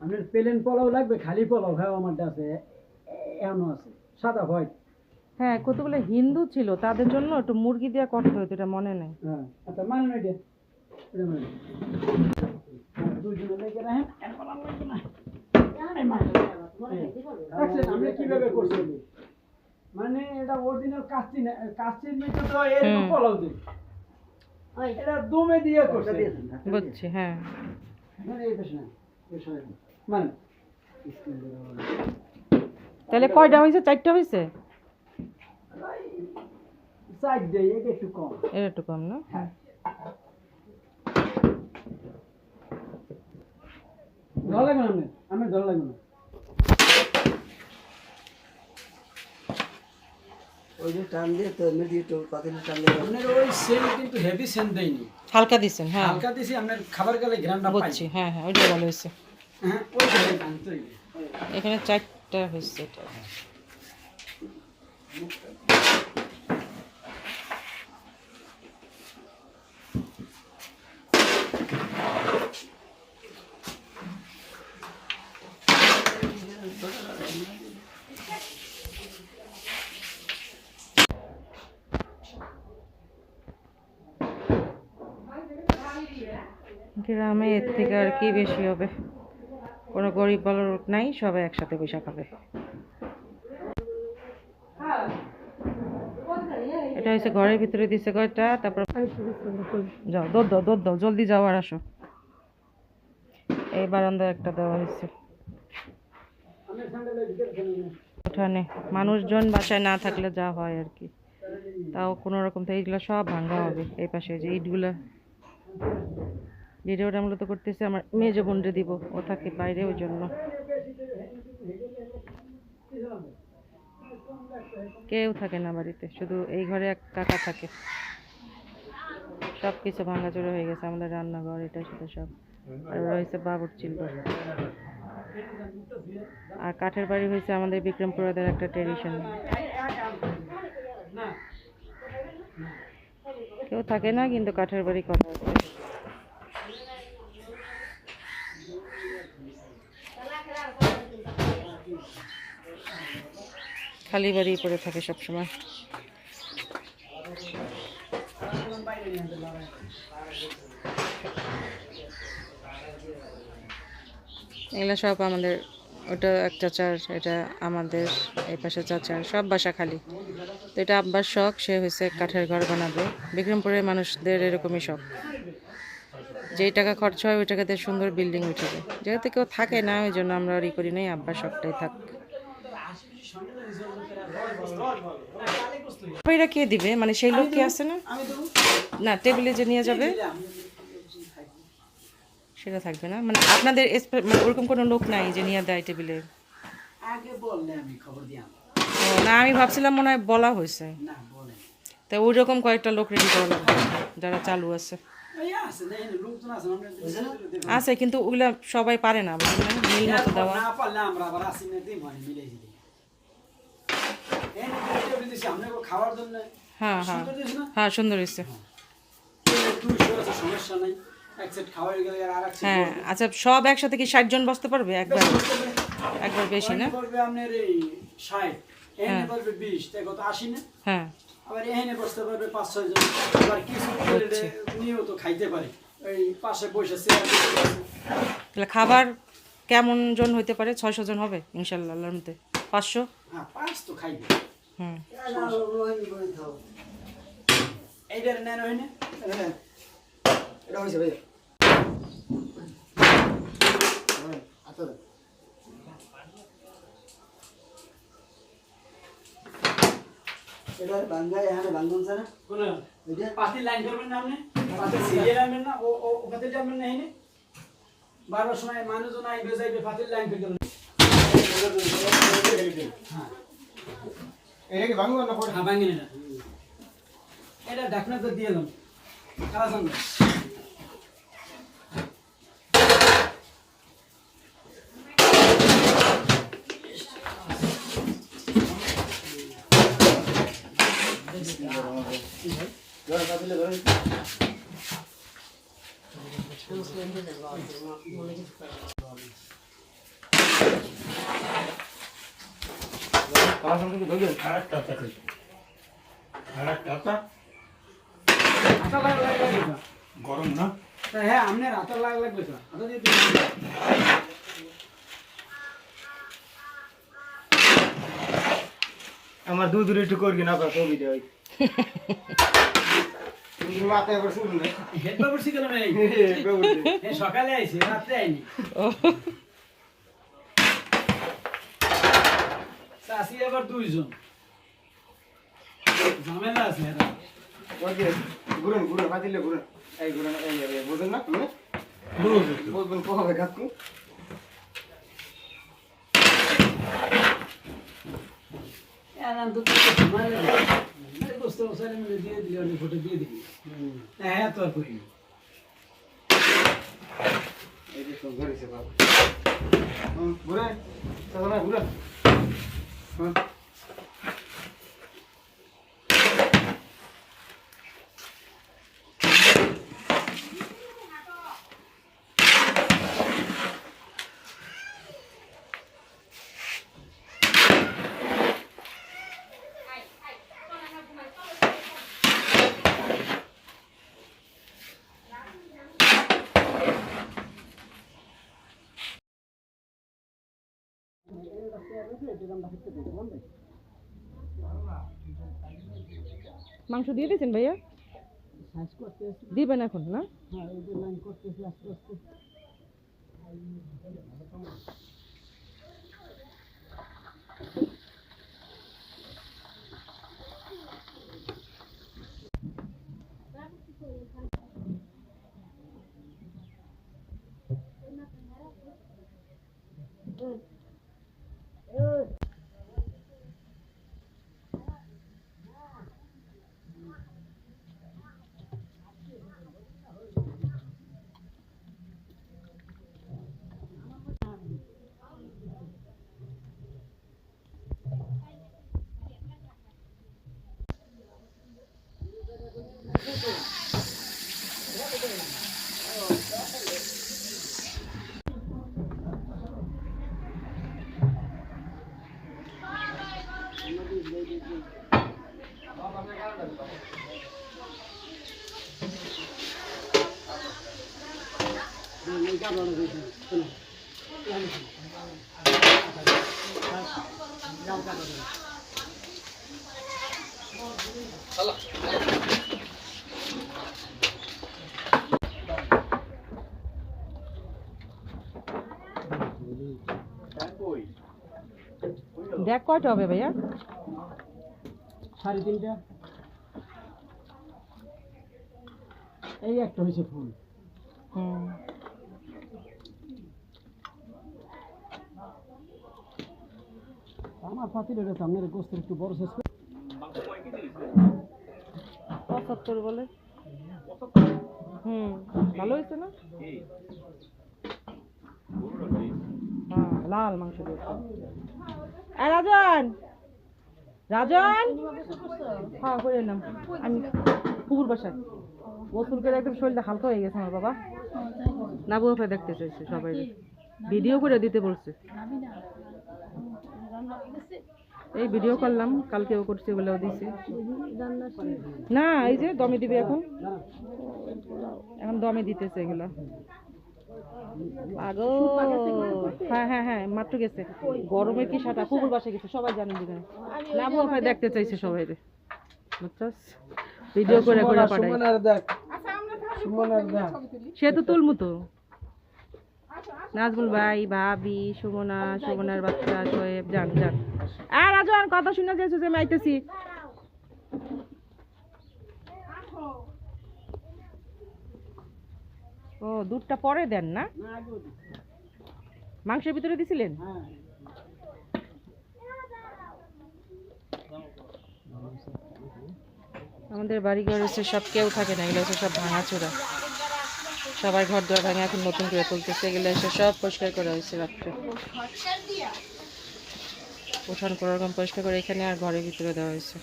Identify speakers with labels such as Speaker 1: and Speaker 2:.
Speaker 1: আপনার প্লেন পোলাও লাগবে খালি পোলাও খাও আমার আছে। এমন আছে সাদা হোয়াইট।
Speaker 2: হ্যাঁ কতগুলো হিন্দু ছিল তাদের জন্য একটু মুরগি দিয়ে করতে হতো এটা মনে নেই।
Speaker 1: হ্যাঁ আচ্ছা মানেন এটা এটা লেগে রাখেন এক পোলাও লাগবে না। এই মানেন। দেখছেন আমরা কীভাবে করছি? মানে এটা অরিজিনাল কাস্তি না কাস্তির মেয়ে তো এরকম পোলাও দিই। এটা দমে দিয়ে করছে।
Speaker 2: বুঝছি হ্যাঁ।
Speaker 1: মানে এই হয়
Speaker 2: তাহলে কয়টা হয়েছে চারটা হয়েছে
Speaker 1: সাইড একটু কম।
Speaker 2: এটা একটু কম না?
Speaker 1: হ্যাঁ। লাগবে না লাগবে না?
Speaker 3: ওই যে টান দিয়ে তো পাতিলে টান দিয়ে
Speaker 1: আপনার ওই সেন কিন্তু হেভি সেন দেয়নি।
Speaker 2: হালকা দিছেন হ্যাঁ।
Speaker 1: হালকা দিছি আপনার খাবার গেলে গ্রামটা পাই।
Speaker 2: বুঝছি হ্যাঁ হ্যাঁ ওইটা ভালো হয়েছে এখানে চারটা হয়েছে গ্রামে এর থেকে আর কি বেশি হবে? কোনো গরিব বড় লোক নাই, সবাই একসাথে বসে খাবে এটা হচ্ছে ঘরের ভিতরে দিছে কয়টা, তারপর যাও, দৌড় দাও দাও, জলদি যাও আর আসো। এই বারান্দায় একটা দেওয়া হয়েছে উঠানে, মানুষজন বাসায় না থাকলে যা হয় আর কি। তাও কোনো রকম তো এইগুলো সব ভাঙ্গা হবে। এই পাশে যে ইটগুলা। ভিডিওটা মূলত করতেছে, আমার মেজ বোনরে দিব। ও থাকে বাইরে ওই জন্য। কেউ থাকে না বাড়িতে, শুধু এই ঘরে এক কাকা থাকে। সব কিছু ভাঙাচোরা হয়ে গেছে, আমাদের রান্নাঘর, এটা সেটা সব। আর রয়েছে বাবুর চিলঘর আর কাঠের বাড়ি হয়েছে আমাদের বিক্রমপুরাদের একটা ট্রেডিশন। কেউ থাকে না, কিন্তু কাঠের বাড়ি কথা আছে। খালি বাড়ি পড়ে থাকে সবসময়। এগুলো সব আমাদের, ওটা এক চাচার, এটা আমাদের, এই পাশে চাচার, সব বাসা খালি। তো এটা আব্বার শখ, সে হয়েছে কাঠের ঘর বানাবে। বিক্রমপুরের মানুষদের এরকমই শখ। যেই টাকা খরচ হয়, ওই টাকাতে সুন্দর বিল্ডিং উঠে যায়। যেহেতু কেউ থাকে না, ওই জন্য আমরা ই করি নাই, আব্বার শখটাই থাক। এটা কে দিবে? মানে সেই লোক কি আছে না?
Speaker 1: আমি
Speaker 2: না টেবিলে যে নিয়ে যাবে। সেটা থাকবে না। মানে আপনাদের মানে ওরকম কোনো লোক নাই যে নিয়ে দেয় টেবিলে।
Speaker 1: আগে বললে আমি খবর দিয়াম
Speaker 2: ও না আমি ভাবছিলাম মনে হয় বলা হয়েছে।
Speaker 1: না
Speaker 2: তা ওই রকম কয়েকটা লোক রেডি করা লাগবে যারা চালু আছে।
Speaker 1: আছে
Speaker 2: কিন্তু ওগুলা সবাই পারে না মিল মতো দেওয়া।
Speaker 1: খাওয়ার জন্য।
Speaker 2: হ্যাঁ হ্যাঁ। হ্যাঁ সুন্দর হয়েছে।
Speaker 1: সমস্যা নাই। আর এক সেট
Speaker 2: হ্যাঁ আচ্ছা সব একসাথে কি ষাট জন বসতে পারবে? একবার। একবার বেশি না? হ্যাঁ।
Speaker 1: আবার এখানে বসতে পারবে পাঁচ ছয় জন। আবার কিছু। নিয়েও তো খাইতে পারে। এই পাশে বসে চেয়ার বসে আছে।
Speaker 2: তাহলে খাবার কেমন জন হইতে পারে? ছয়শো জন হবে ইনশাল্লাহ আল্লাহর মধ্যে পাঁচশো
Speaker 1: হ্যাঁ হয়
Speaker 3: আচ্ছা
Speaker 1: বারোর সময় মানুষজন আইবে যাইবে পাতিল লাইন করে হ্যাঁ
Speaker 3: কি না
Speaker 1: হ্যাঁ ভাঙিন এটা এটা ঢাকনা তো দিয়ে
Speaker 3: ঘরে পাতিলে ঘরে সঙ্গে ধরবেন
Speaker 4: গরম না
Speaker 1: হ্যাঁ আপনার আটা লাগা লাগবে তো আটা দিয়ে।
Speaker 4: আমার দুধ দূরে একটু করবি না আপনার ছবি দেয়
Speaker 1: সকালে আইছি রাত্রে আইনি। চাষি আবার দুইজন। ঝামেলা আছে এটা
Speaker 4: ঘুরেন ঘুরেন পাতিলে ঘুরেন। এই ঘুরেন এই এই, বোঝেন না তুমি বলবেন কবে কাকু?
Speaker 1: দিবি। হ্যাঁ তো আর করিনি
Speaker 4: এই যে সব ধরেছে বাবা। হুম, ঘুরেন
Speaker 2: মাংস দিয়ে দিয়েছেন ভাইয়া? দিবেন এখন না?
Speaker 1: হ্যাঁ
Speaker 2: দেখ কয়টা হবে ভাইয়া?
Speaker 1: সাড়ে তিনটা। এই একটা হয়েছে ফুল
Speaker 2: হুম।
Speaker 1: আমার এটা সামনের গোস্ত একটু বড় শেষ
Speaker 2: পঁচাত্তর বলে। হুম, ভালো হয়েছে না? হ্যাঁ লাল মাংস আর রাজন! রাজন! হ্যাঁ করে এলাম? আমি পুকুর বাসায়। গোসল করে একদম শরীরটা হালকা হয়ে গেছে আমার বাবা। না বুঝে দেখতে চাইছে সবাই। ভিডিও করে দিতে বলছে। এই ভিডিও করলাম কালকেও করছি বলেও দিছে। না এই যে দমে দিবে এখন। এখন দমে দিতেছে এগুলা। আগো হ্যাঁ হ্যাঁ হ্যাঁ মাত্র গেছে। গরমের কি সাটা কুকুর বাসে গেছে সবাই জানেন দেখতে চাইছে সবাই রে। ভিডিও করে করে সে তো তুলমু তো নাজমুল ভাই, ভাবি, সুমনা, সুমনার বাচ্চা সোয়েব যান যান আর রাজন কথা শুনে যে আমি আইতেছি। ও, দুধটা পরে দেন না? মাংসের ভিতরে দিছিলেন? আমাদের বাড়ি ঘর হচ্ছে সব কেউ থাকে না, এগুলো সব ভাঙাচোরা। সবাই ঘর দুয়ার ভাঙে এখন নতুন করে তুলতেছে এগুলো এসে সব পরিষ্কার করা হয়েছে রাত্রে। উঠান কোনো রকম পরিষ্কার করে এখানে আর ঘরের ভিতরে দেওয়া হয়েছে।